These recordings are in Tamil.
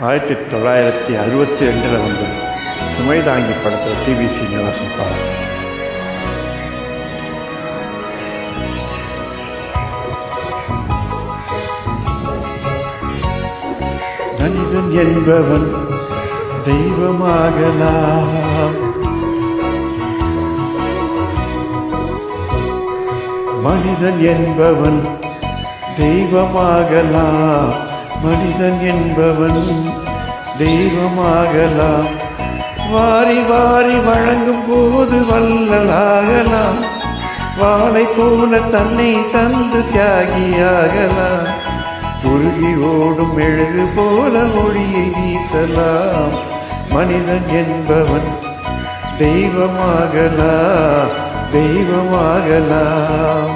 ஆயிரத்தி தொள்ளாயிரத்தி அறுபத்தி ரெண்டில் வந்து சுமை தாங்கி படத்தில் டிவி சீனிவாசன் பாடல். மனிதன் என்பவன் தெய்வமாகலாம். மனிதன் என்பவன் தெய்வமாகலாம். மனிதன் என்பவன் தெய்வமாகலாம். வாரி வாரி வழங்கும் போது வள்ளலாகலாம். வாழை போல தன்னை தந்து தியாகியாகலாம். உருகி ஓடும் எழுது போல ஒளியை வீசலாம். மனிதன் என்பவன் தெய்வமாகலாம் தெய்வமாகலாம்.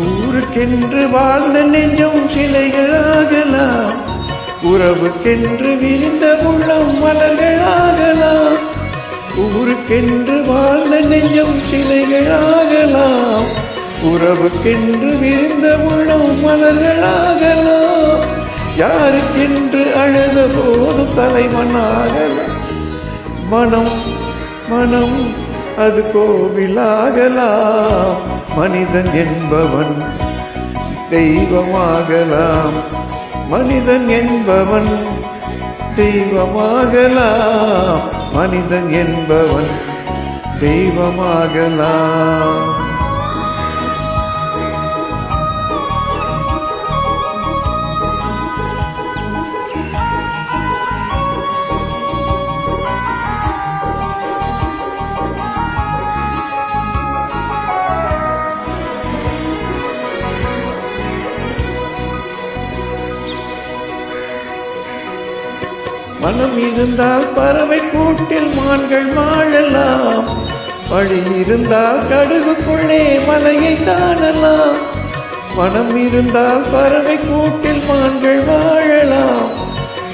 ஊருக்கென்று வாழ்ந்த நெஞ்சம் சிலைகளாகலாம். உறவுக்கென்று விரிந்த உள்ளம் மலர்களாகலாம். ஊருக்கென்று வாழ்ந்த நெஞ்சம் சிலைகளாகலாம். உறவுக்கென்று விரிந்த உள்ளம் மலர்களாகலாம். யாருக்கென்று அழுத போது தலைவனாகலாம் மனம் மனம் அது கோவிலாகலாம் மனிதன் என்பவன் தெய்வமாகலாம். மனிதன் என்பவன் தெய்வமாகலாம். மனிதன் என்பவன் தெய்வமாகலாம். மனம் இருந்தால் பறவை கூட்டில் மான்கள் வாழலாம். வழி இருந்தால் கடுகுக்குள்ளே மலையை காணலாம் மனம் இருந்தால் பறவை கூட்டில் மான்கள் வாழலாம்.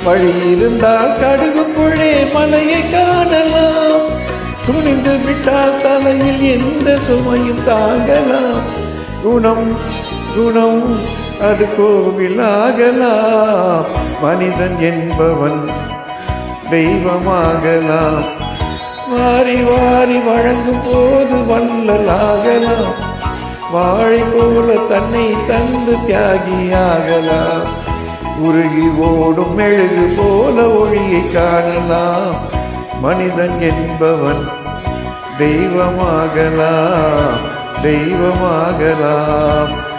வழி இருந்தால் கடுகுக்குள்ளே மலையை காணலாம். துணிந்து விட்டால் தலையில் எந்த சுமையும் தாங்கலாம். குணம் குணம் அது கோவிலாகலாம். மனிதன் என்பவன் தெய்வமாகலாம். வாரி வாரி வழங்கும் போது வள்ளலாகலாம். வாழை போல தன்னை தந்து தியாகியாகலாம். உருகி ஓடும் மெழுகு போல ஒளியை காணலாம். மனிதன் என்பவன் தெய்வமாகலாம். தெய்வமாகலாம்.